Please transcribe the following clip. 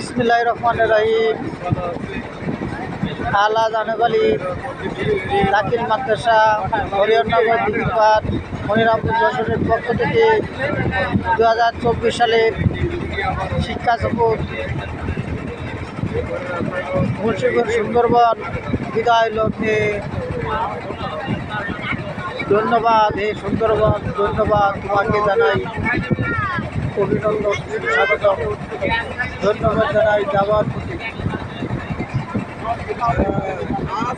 ইসমিল্লাহ রহমান রাহিম। আলা জানেবালি দাখিল মাদ্রাসা হরিয়ানগর দিঘিপাট মনিরামপুর যশোরের পক্ষ থেকে দু হাজার চব্বিশ সালের শিক্ষা সফর। মুন্সিগঞ্জ সুন্দরবন বিদায় লগ্নে। ধন্যবাদ, হে সুন্দরবন, ধন্যবাদ তোমাকে জানাই। অভিনন্দন স্বাগত ধন্যবাদ জানাই যাওয়ার প্রতি ইসলামের ইতিহাস